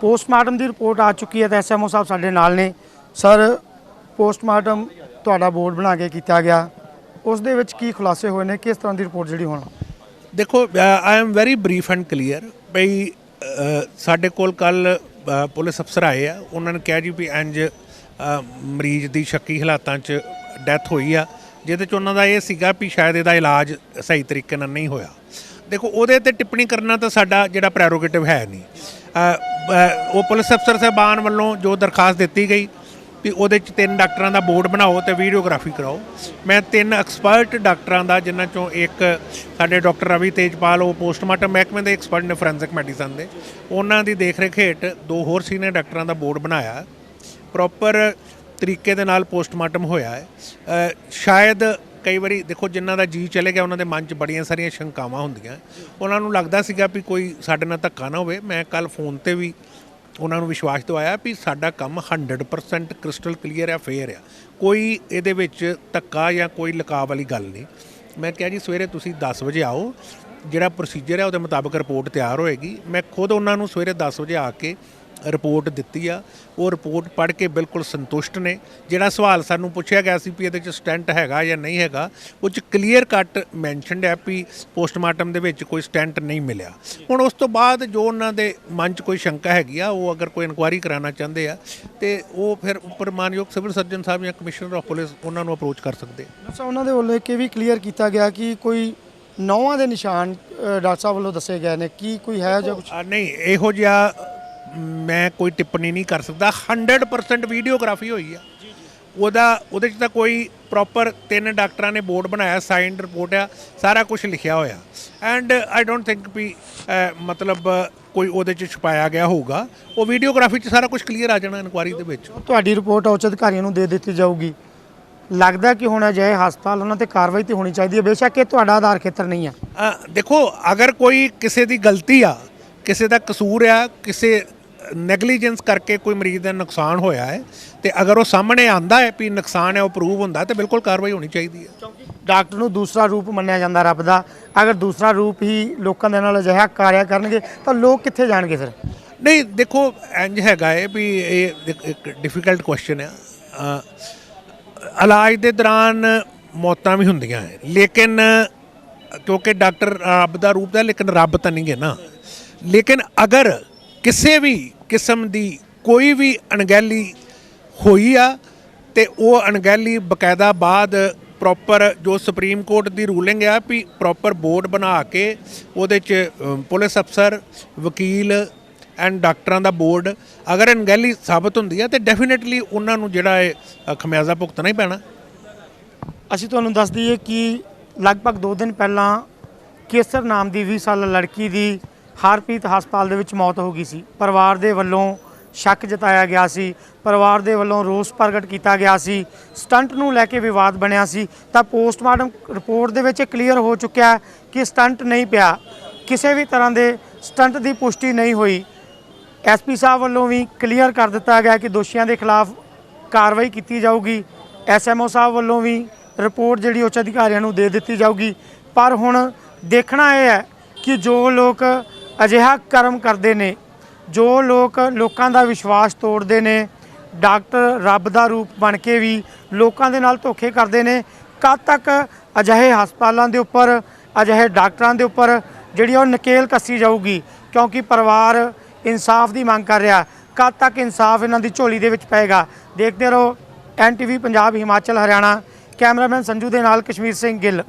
ਪੋਸਟਮਾਰਟਮ ਦੀ ਰਿਪੋਰਟ ਆ ਚੁੱਕੀ ਹੈ ਤਾਂ ਐਸਐਮਓ ਸਾਹਿਬ ਸਾਡੇ ਨਾਲ ਨੇ। ਸਰ ਪੋਸਟਮਾਰਟਮ ਤੁਹਾਡਾ ਬੋਰਡ ਬਣਾ ਕੇ ਕੀਤਾ ਗਿਆ। ਉਸ ਦੇ ਵਿੱਚ ਕੀ ਖੁਲਾਸੇ ਹੋਏ ਨੇ? ਕਿਸ ਤਰ੍ਹਾਂ ਦੀ ਰਿਪੋਰਟ ਜਿਹੜੀ ਹੋਣਾ? ਦੇਖੋ I am very brief and clear ਬਈ ਸਾਡੇ ਕੋਲ ਕੱਲ ਪੁਲਿਸ ਅਫਸਰ ਆਏ ਆ। ਉਹਨਾਂ ਨੇ ਕਿਹਾ ਜੀ ਵੀ ਇੰਜ ਮਰੀਜ਼ ਦੀ ਸ਼ੱਕੀ ਹਾਲਾਤਾਂ 'ਚ ਡੈਥ ਹੋਈ ਆ। ਜਿਹਦੇ 'ਚ ਉਹਨਾਂ ਦਾ ਇਹ ਸੀਗਾ ਵੀ ਸ਼ਾਇਦ ਇਹਦਾ ਇਲਾਜ ਸਹੀ ਤਰੀਕੇ ਨਾਲ ਨਹੀਂ ਹੋਇਆ। ਦੇਖੋ, ਉਹਦੇ ਤੇ ਟਿੱਪਣੀ ਕਰਨਾ ਤਾਂ ਸਾਡਾ ਜਿਹੜਾ ਪ੍ਰੈਰੋਗੇਟਿਵ ਹੈ ਨਹੀਂ। ਉਹ ਪੁਲਿਸ ਅਫਸਰ ਸਾਹਿਬਾਨ ਵੱਲੋਂ ਜੋ ਦਰਖਾਸਤ ਦਿੱਤੀ ਗਈ ਵੀ ਉਹਦੇ ਚ ਤਿੰਨ ਡਾਕਟਰਾਂ ਦਾ ਬੋਰਡ ਬਣਾਓ ਤੇ ਵੀਡੀਓਗ੍ਰਾਫੀ ਕਰਾਓ। ਮੈਂ ਤਿੰਨ ਐਕਸਪਰਟ ਡਾਕਟਰਾਂ ਦਾ, ਜਿਨ੍ਹਾਂ ਚੋਂ ਇੱਕ ਸਾਡੇ ਡਾਕਟਰ ਰਵੀ ਤੇਜਪਾਲ, ਉਹ ਪੋਸਟਮਾਰਟਮ ਮਹਿਕਮੇ ਦੇ ਐਕਸਪਰਟ ਨੇ ਫੋਰੈਂਸਿਕ ਮੈਡੀਸਨ ਦੇ। ਉਹਨਾਂ ਦੀ ਦੇਖਰੇਖ ਹੇਠ ਦੋ ਹੋਰ ਸੀਨੀਅਰ ਡਾਕਟਰਾਂ ਦਾ ਬੋਰਡ ਬਣਾਇਆ। ਪ੍ਰੋਪਰ ਤਰੀਕੇ ਦੇ ਨਾਲ ਪੋਸਟਮਾਰਟਮ ਹੋਇਆ ਹੈ। ਸ਼ਾਇਦ ਕਈ ਵਾਰੀ ਦੇਖੋ, ਜਿਨ੍ਹਾਂ ਦਾ ਜੀ ਚਲੇ ਗਿਆ, ਉਹਨਾਂ ਦੇ ਮਨ 'ਚ ਬੜੀਆਂ ਸਾਰੀਆਂ ਸ਼ੰਕਾਵਾਂ ਹੁੰਦੀਆਂ। ਉਹਨਾਂ ਨੂੰ ਲੱਗਦਾ ਸੀਗਾ ਵੀ ਕੋਈ ਸਾਡੇ ਨਾਲ ਧੱਕਾ ਨਾ ਹੋਵੇ। ਮੈਂ ਕੱਲ ਫੋਨ ਤੇ ਵੀ ਉਹਨਾਂ ਨੂੰ ਵਿਸ਼ਵਾਸ ਦਿਵਾਇਆ ਵੀ ਸਾਡਾ ਕੰਮ 100% ਕ੍ਰਿਸਟਲ ਕਲੀਅਰ ਆ ਫੇਅਰ ਆ। ਕੋਈ ਇਹਦੇ ਵਿੱਚ ਧੱਕਾ ਜਾਂ ਕੋਈ ਲਕਾਵ ਵਾਲੀ ਗੱਲ ਨਹੀਂ। ਮੈਂ ਕਿਹਾ ਜੀ, ਸਵੇਰੇ ਤੁਸੀਂ 10 ਵਜੇ ਆਓ, ਜਿਹੜਾ ਪ੍ਰੋਸੀਜਰ ਹੈ ਉਹਦੇ ਮੁਤਾਬਕ ਰਿਪੋਰਟ ਤਿਆਰ ਹੋਏਗੀ। ਮੈਂ ਖੁਦ ਉਹਨਾਂ ਨੂੰ ਸਵੇਰੇ 10 ਵਜੇ ਆ ਕੇ ਰਿਪੋਰਟ ਦਿੱਤੀ ਆ ਉਹ ਰਿਪੋਰਟ ਪੜ੍ਹ ਕੇ ਬਿਲਕੁਲ ਸੰਤੁਸ਼ਟ ਨੇ। ਜਿਹੜਾ ਸਵਾਲ ਸਾਨੂੰ ਪੁੱਛਿਆ ਗਿਆ ਸੀ ਵੀ ਇਹਦੇ ਚ ਸਟੈਂਟ ਹੈਗਾ ਜਾਂ ਨਹੀਂ ਹੈਗਾ ਉਹ ਚ ਕਲੀਅਰ ਕੱਟ ਮੈਂਸ਼ਨਡ ਹੈ ਵੀ ਪੋਸਟਮਾਰਟਮ ਦੇ ਵਿੱਚ ਕੋਈ ਸਟੈਂਟ ਨਹੀਂ ਮਿਲਿਆ। ਹੁਣ ਉਸ ਤੋਂ ਬਾਅਦ ਜੋ ਉਹਨਾਂ ਦੇ ਮਨ ਚ ਕੋਈ ਸ਼ੰਕਾ ਹੈਗੀ ਆ ਉਹ ਅਗਰ ਕੋਈ ਇਨਕੁਆਇਰੀ ਕਰਾਉਣਾ ਚਾਹੁੰਦੇ ਆ ਤੇ ਉਹ ਫਿਰ ਉੱਪਰ ਮਾਨਯੋਗ ਸਿਵਲ ਸਰਜਨ ਸਾਹਿਬ ਜਾਂ ਕਮਿਸ਼ਨਰ ਆਫ ਪੁਲਿਸ ਉਹਨਾਂ ਨੂੰ ਅਪਰੋਚ ਕਰ ਸਕਦੇ ਆ। ਅੱਛਾ ਉਹਨਾਂ ਦੇ ਵੱਲੋਂ ਇਹ ਵੀ ਕਲੀਅਰ ਕੀਤਾ ਗਿਆ ਕਿ ਕੋਈ ਨੌਵਾਂ ਦੇ ਨਿਸ਼ਾਨ ਡਾਕਟਰ ਸਾਹਿਬ ਵੱਲੋਂ ਦੱਸੇ ਗਏ ਨੇ ਕੀ ਕੋਈ ਹੈ ਜਾਂ ਆ, ਨਹੀਂ ਇਹੋ ਜਿਹਾ ਮੈਂ ਕੋਈ ਟਿੱਪਣੀ ਨਹੀਂ ਕਰ ਸਕਦਾ। 100% ਵੀਡੀਓਗ੍ਰਾਫੀ ਹੋਈ ਆ। ਉਹਦਾ ਉਹਦੇ 'ਚ ਤਾਂ ਕੋਈ ਪ੍ਰੋਪਰ ਤਿੰਨ ਡਾਕਟਰਾਂ ਨੇ ਬੋਰਡ ਬਣਾਇਆ ਸਾਈਨਡ ਰਿਪੋਰਟ ਆ ਸਾਰਾ ਕੁਝ ਲਿਖਿਆ ਹੋਇਆ। And I don't think we ਮਤਲਬ ਕੋਈ ਉਹਦੇ 'ਚ ਛੁਪਾਇਆ ਗਿਆ ਹੋਊਗਾ। ਉਹ ਵੀਡੀਓਗ੍ਰਾਫੀ 'ਚ ਸਾਰਾ ਕੁਝ ਕਲੀਅਰ ਆ ਜਾਣਾ ਇਨਕੁਆਰੀ ਦੇ ਵਿੱਚ। ਤੁਹਾਡੀ ਰਿਪੋਰਟ ਉੱਚ ਅਧਿਕਾਰੀਆਂ ਨੂੰ ਦੇ ਦਿੱਤੀ ਜਾਊਗੀ। ਲੱਗਦਾ ਕਿ ਹੁਣ ਅਜਿਹੇ ਹਸਪਤਾਲ ਉਹਨਾਂ ਤੇ ਕਾਰਵਾਈ ਤੇ ਹੋਣੀ ਚਾਹੀਦੀ ਹੈ। ਬੇਸ਼ੱਕ ਇਹ ਤੁਹਾਡਾ ਆਧਾਰ ਖੇਤਰ ਨਹੀਂ ਆ। ਦੇਖੋ ਅਗਰ ਕੋਈ ਕਿਸੇ ਦੀ ਗਲਤੀ ਆ ਕਿਸੇ ਦਾ ਕਸੂਰ ਆ ਕਿਸੇ ਨੈਗਲੀਜੈਂਸ ਕਰਕੇ ਕੋਈ ਮਰੀਜ਼ ਦਾ ਨੁਕਸਾਨ ਹੋਇਆ ਹੈ ਤੇ ਅਗਰ ਉਹ ਸਾਹਮਣੇ ਆਂਦਾ ਹੈ ਵੀ ਨੁਕਸਾਨ ਹੈ ਉਹ ਪ੍ਰੂਵ ਹੁੰਦਾ ਤੇ ਬਿਲਕੁਲ ਕਾਰਵਾਈ ਹੋਣੀ ਚਾਹੀਦੀ ਹੈ। ਡਾਕਟਰ ਨੂੰ ਦੂਸਰਾ ਰੂਪ ਮੰਨਿਆ ਜਾਂਦਾ ਰੱਬ ਦਾ। ਅਗਰ ਦੂਸਰਾ ਰੂਪ ਹੀ ਲੋਕਾਂ ਦੇ ਨਾਲ ਅਜਿਹਾ ਕਾਰਿਆ ਕਰਨਗੇ ਤਾਂ ਲੋਕ ਕਿੱਥੇ ਜਾਣਗੇ ਫਿਰ? ਨਹੀਂ ਦੇਖੋ ਇੰਜ ਹੈਗਾ ਹੈ ਵੀ ਇਹ ਇੱਕ- ਡਿਫਿਕਲਟ ਕੁਐਸਚਨ ਹੈ ਅ, ਇਲਾਜ ਦੇ ਦੌਰਾਨ ਮੌਤਾਂ ਵੀ ਹੁੰਦੀਆਂ ਹੈ ਲੇਕਿਨ ਕਿਉਂਕਿ ਡਾਕਟਰ ਰੱਬ ਦਾ ਰੂਪ ਹੈ ਲੇਕਿਨ ਰੱਬ ਤਾਂ ਨਹੀਂ ਹੈ ਨਾ। ਲੇਕਿਨ ਅਗਰ ਕਿਸੇ ਵੀ ਕਿਸਮ ਦੀ ਕੋਈ ਵੀ ਅਣਗਹਿਲੀ ਹੋਈ ਆ ਤੇ ਉਹ ਅਣਗਹਿਲੀ ਬਕਾਇਦਾ ਬਾਅਦ ਪ੍ਰੋਪਰ ਜੋ ਸੁਪਰੀਮ ਕੋਰਟ ਦੀ ਰੂਲਿੰਗ ਆ ਵੀ ਪ੍ਰੋਪਰ ਬੋਰਡ ਬਣਾ ਕੇ ਉਹਦੇ ਚ ਪੁਲਿਸ ਅਫਸਰ ਵਕੀਲ ਐਂਡ ਡਾਕਟਰਾਂ ਦਾ ਬੋਰਡ ਅਗਰ ਅਣਗਹਿਲੀ ਸਾਬਤ ਹੁੰਦੀ ਆ ਤੇ ਡੈਫੀਨਿਟਲੀ ਉਹਨਾਂ ਨੂੰ ਜਿਹੜਾ ਹੈ ਖਮਿਆਜ਼ਾ ਭੁਗਤਣਾ ਹੀ ਪੈਣਾ। ਅਸੀਂ ਤੁਹਾਨੂੰ ਦੱਸ ਦਈਏ ਕਿ ਲਗਭਗ 2 ਦਿਨ ਪਹਿਲਾਂ ਕੇਸਰ ਨਾਮ ਦੀ 20 ਸਾਲਾ ਲੜਕੀ ਦੀ ਹਰਪ੍ਰੀਤ ਹਸਪਤਾਲ ਦੇ ਵਿੱਚ ਮੌਤ ਹੋ ਗਈ ਸੀ। ਪਰਿਵਾਰ ਦੇ ਵੱਲੋਂ ਸ਼ੱਕ ਜਤਾਇਆ ਗਿਆ ਸੀ। ਪਰਿਵਾਰ ਦੇ ਵੱਲੋਂ ਰੋਸ ਪ੍ਰਗਟ ਕੀਤਾ ਗਿਆ ਸੀ। ਸਟੰਟ ਨੂੰ ਲੈ ਕੇ ਵਿਵਾਦ ਬਣਿਆ ਸੀ। ਤਾਂ ਪੋਸਟਮਾਰਟਮ ਰਿਪੋਰਟ ਦੇ ਵਿੱਚ ਕਲੀਅਰ ਹੋ ਚੁੱਕਿਆ ਕਿ ਸਟੰਟ ਨਹੀਂ ਪਿਆ। ਕਿਸੇ ਵੀ ਤਰ੍ਹਾਂ ਦੇ ਸਟੰਟ ਦੀ ਪੁਸ਼ਟੀ ਨਹੀਂ ਹੋਈ। ਐਸਪੀ ਸਾਹਿਬ ਵੱਲੋਂ ਵੀ ਕਲੀਅਰ ਕਰ ਦਿੱਤਾ ਗਿਆ ਕਿ ਦੋਸ਼ੀਆਂ ਦੇ ਖਿਲਾਫ ਕਾਰਵਾਈ ਕੀਤੀ ਜਾਊਗੀ। ਐਸਐਮਓ ਸਾਹਿਬ ਵੱਲੋਂ ਵੀ ਰਿਪੋਰਟ ਜਿਹੜੀ ਉੱਚ ਅਧਿਕਾਰੀਆਂ ਨੂੰ ਦੇ ਦਿੱਤੀ ਜਾਊਗੀ। ਪਰ ਹੁਣ ਦੇਖਣਾ ਇਹ ਹੈ ਕਿ ਜੋ ਲੋਕ ਅਜਿਹਾ ਕਰਮ ਕਰਦੇ ਨੇ, ਜੋ ਲੋਕ ਲੋਕਾਂ ਦਾ ਵਿਸ਼ਵਾਸ ਤੋੜਦੇ ਨੇ, ਡਾਕਟਰ ਰੱਬ ਦਾ ਰੂਪ ਬਣ ਕੇ ਵੀ ਲੋਕਾਂ ਦੇ ਨਾਲ ਧੋਖੇ ਕਰਦੇ ਨੇ। ਕਦ ਤੱਕ ਅਜਿਹੇ ਹਸਪਤਾਲਾਂ ਦੇ ਉੱਪਰ, ਅਜਿਹੇ ਡਾਕਟਰਾਂ ਦੇ ਉੱਪਰ ਜਿਹੜੀ ਉਹ ਨਕੇਲ ਕੱਸੀ ਜਾਊਗੀ, ਕਿਉਂਕਿ ਪਰਿਵਾਰ ਇਨਸਾਫ ਦੀ ਮੰਗ ਕਰ ਰਿਹਾ। ਕਦ ਤੱਕ ਇਨਸਾਫ ਇਹਨਾਂ ਦੀ ਝੋਲੀ ਦੇ ਵਿੱਚ ਪਏਗਾ? ਦੇਖਦੇ ਰਹੋ ਐਨਟੀਵੀ ਪੰਜਾਬ, ਹਿਮਾਚਲ, ਹਰਿਆਣਾ। ਕੈਮਰਾਮੈਨ ਸੰਜੂ ਦੇ ਨਾਲ ਕਸ਼ਮੀਰ ਸਿੰਘ ਗਿੱਲ।